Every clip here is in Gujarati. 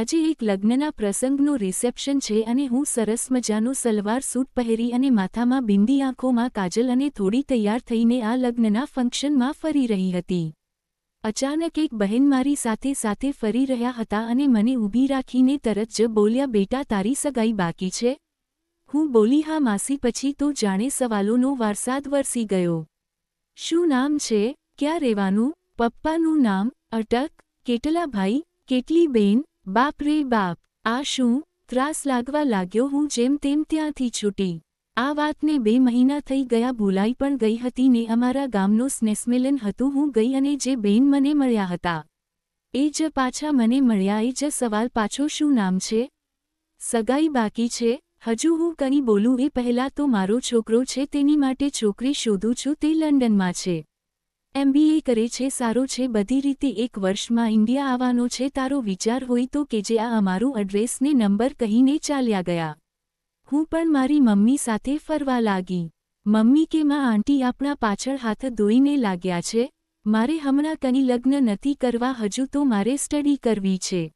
આજે એક લગ્નના પ્રસંગનું રિસેપ્શન છે અને હું સરસ મજાનો સલવાર સૂટ પહેરી અને માથામાં બિંદી આંખોમાં કાજલ અને થોડી તૈયાર થઈને આ લગ્નના ફંક્શનમાં ફરી રહી હતી. અચાનક એક બહેન મારી સાથે સાથે ફરી રહ્યા હતા અને મને ઊભી રાખીને તરત જ બોલ્યા, બેટા, તારી સગાઈ બાકી છે? હું બોલી, હા, માસી, પછી તો જાણે સવાલોનો વારસાદ વરસી ગયો. શું નામ છે? ક્યાં રહેવાનું? પપ્પાનું નામ? અટક? કેટલા ભાઈ? કેટલી બેન? બાપ રે બાપ, આ શું ત્રાસ લાગવા લાગ્યો હું જેમ તેમ ત્યાંથી છૂટી. આ વાતને બે મહિના થઈ ગયા ભૂલાઈ પણ ગઈ હતી ને અમારા ગામનો સ્નેસ્મેલન હતું હું ગઈ અને જે બેન મને મળ્યા હતા. એ જ પાછા મને મળ્યા, એ જ સવાલ પાછો શું નામ છે? સગાઈ બાકી છે? હજુ હું કંઈ બોલું? એ પહેલાં તો મારો છોકરો છે, તેની માટે છોકરી શોધું છું, તે લંડનમાં છે. એમબીએ કરે છે, સારો છે, બધી રીતે એક વર્ષમાં ઇન્ડિયા આવવાનો છે. તારો વિચાર હોય તો કે જે આ અમારું એડ્રેસને નંબર કહીને ચાલ્યા ગયા. હું પણ મારી મમ્મી સાથે ફરવા લાગી. મમ્મી કે, માં, આંટી આપણા પાછળ હાથ ધોઈને લાગ્યા છે. મારે હમણાં કંઈ લગ્ન નથી કરવા, હજુ તો મારે સ્ટડી કરવી છે.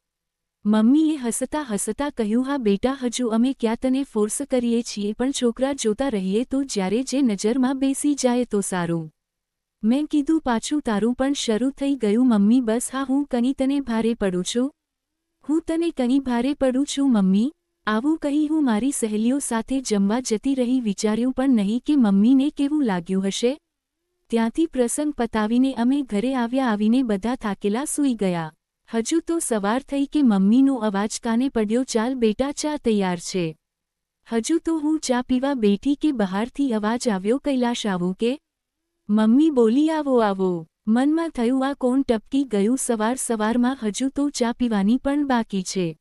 મમ્મીએ હસતા હસતા કહ્યું, હા, બેટા, હજુ અમે ક્યાં તને ફોર્સ કરીએ છીએ, પણ છોકરા જોતા રહીએ તો જ્યારે જે નજરમાં બેસી જાય તો સારું. મેં કીધું પાછું તારું પણ શરૂ થઈ ગયું, મમ્મી, બસ, હા, હું કની તને ભારે પડું છું? હું તને કની ભારે પડું છું, મમ્મી? આવું કહી હું મારી સહેલીઓ સાથે જમવા જતી રહી, વિચાર્યું પણ નહીં કે મમ્મીને કેવું લાગ્યું હશે. ત્યાંથી પ્રસંગ પતાવીને અમે ઘરે આવ્યા, આવીને બધા થાકેલા સૂઈ ગયા. હજુ તો સવાર થઈ કે મમ્મીનો અવાજ કાને પડ્યો, ચાલ બેટા, ચા તૈયાર છે. હજુ તો હું ચા પીવા બેઠી કે બહારથી અવાજ આવ્યો, કૈલાશ, આવું કે? મમ્મી બોલી, આવો આવો. મનમાં થયું, આ કોણ ટપકી ગયું સવાર સવારમાં? હજુ તો ચા પીવાની પણ બાકી છે.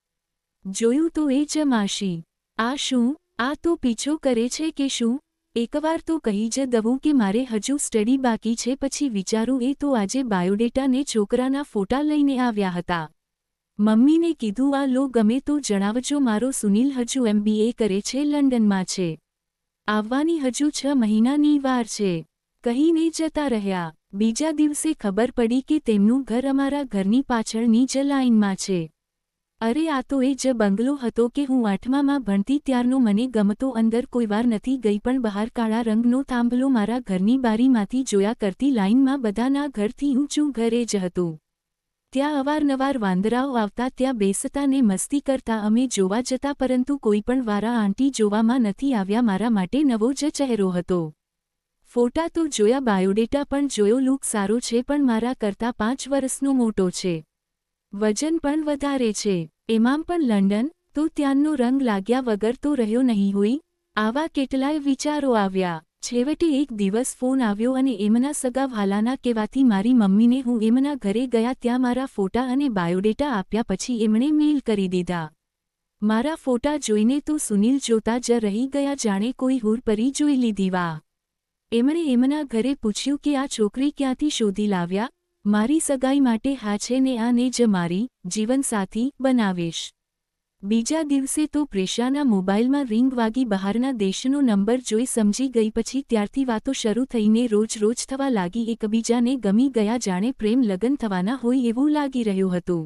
જોયું તો એ જ માસી. આ શું? આ તો પીછો કરે છે કે શું? એકવાર તો કહી જ દવું કે મારે હજુ સ્ટડી બાકી છે, પછી વિચારું એ તો આજે બાયોડેટાને છોકરાના ફોટા લઈને આવ્યા હતા. મમ્મીને કીધું, આ લો, ગમે તો જણાવજો, મારો સુનિલ હજુ એમબીએ કરે છે, લંડનમાં છે. આવવાની હજુ છ મહિનાની વાર છે. કહીને જતા રહ્યા. બીજા દિવસે ખબર પડી કે તેમનું ઘર અમારા ઘરની પાછળની જ લાઇનમાં છે. અરે, આ તો એ જ બંગલો હતો કે હું આઠમામાં ભણતી ત્યારનો મને ગમતો અંદર કોઈવાર નથી ગઈ પણ બહાર કાળા રંગનો થાંભલો મારા ઘરની બારીમાંથી જોયા કરતી લાઇનમાં બધાના ઘરથી ઊંચું ઘરે જ હતું. ત્યાં અવારનવાર વાંદરાઓ આવતા, ત્યાં બેસતા ને મસ્તી કરતા અમે જોવા જતા પરંતુ કોઈ પણ વારા આંટી જોવામાં નથી આવ્યા મારા માટે નવો જ ચહેરો હતો. ફોટા તો જોયા, બાયોડેટા પણ જોયો, લુક સારો છે, પણ મારા કરતાં પાંચ વર્ષનો મોટો છે. વજન પણ વધારે છે. એમાં પણ લંડન, તો ત્યાંનો રંગ લાગ્યા વગર તો રહ્યો નહીં હોય. આવા કેટલાય વિચારો આવ્યા. છેવટે એક દિવસ ફોન આવ્યો અને એમના સગા વ્હાલાના કહેવાથી મારી મમ્મીને હું એમના ઘરે ગયા ત્યાં મારા ફોટા અને બાયોડેટા આપ્યા પછી એમણે મેલ કરી દીધા. મારા ફોટા જોઈને તો સુનિલ જોતા જ રહી ગયા, જાણે કોઈ હુરપરી જોઈ લીધી વા એમણે એમના ઘરે પૂછ્યું કે આ છોકરી ક્યાંથી શોધી લાવ્યા? મારી સગાઈ માટે હા છે ને આને જ મારી જીવનસાથી બનાવીશ. બીજા દિવસે તો પ્રેશાના મોબાઈલમાં રિંગ વાગી બહારના દેશનો નંબર જોઈ સમજી ગઈ પછી ત્યારથી વાતો શરૂ થઈને રોજ રોજ થવા લાગી. એકબીજાને ગમી ગયા જાણે પ્રેમ લગ્ન થવાના હોય એવું લાગી રહ્યું હતું.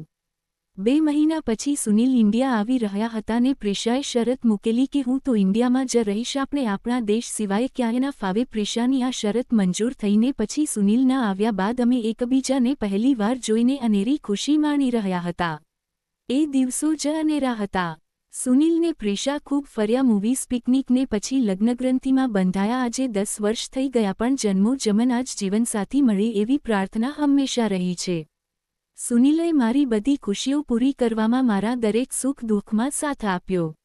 બે મહિના પછી સુનિલ ઇન્ડિયા આવી રહ્યા હતા ને પ્રેશાએ શરત મૂકેલી કે હું તો ઇન્ડિયામાં જ રહીશ, આપણે આપણા દેશ સિવાય ક્યાંયના ફાવે પ્રેશાની આ શરત મંજૂર થઈને પછી સુનિલના આવ્યા બાદ અમે એકબીજાને પહેલીવાર જોઈને અનેરી ખુશી માણી રહ્યા હતા. એ દિવસો જ અનેરા હતા. સુનિલને પ્રેશા ખૂબ ફર્યા મૂવીઝ, પિકનિકને પછી લગ્નગ્રંથિમાં બંધાયા આજે દસ વર્ષ થઈ ગયા પણ જન્મો જમન આજ જીવનસાથી મળે એવી પ્રાર્થના હંમેશા રહી છે. સુનિલે મારી બધી ખુશીઓ પૂરી કરવામાં મારા દરેક સુખ દુઃખમાં સાથ આપ્યો.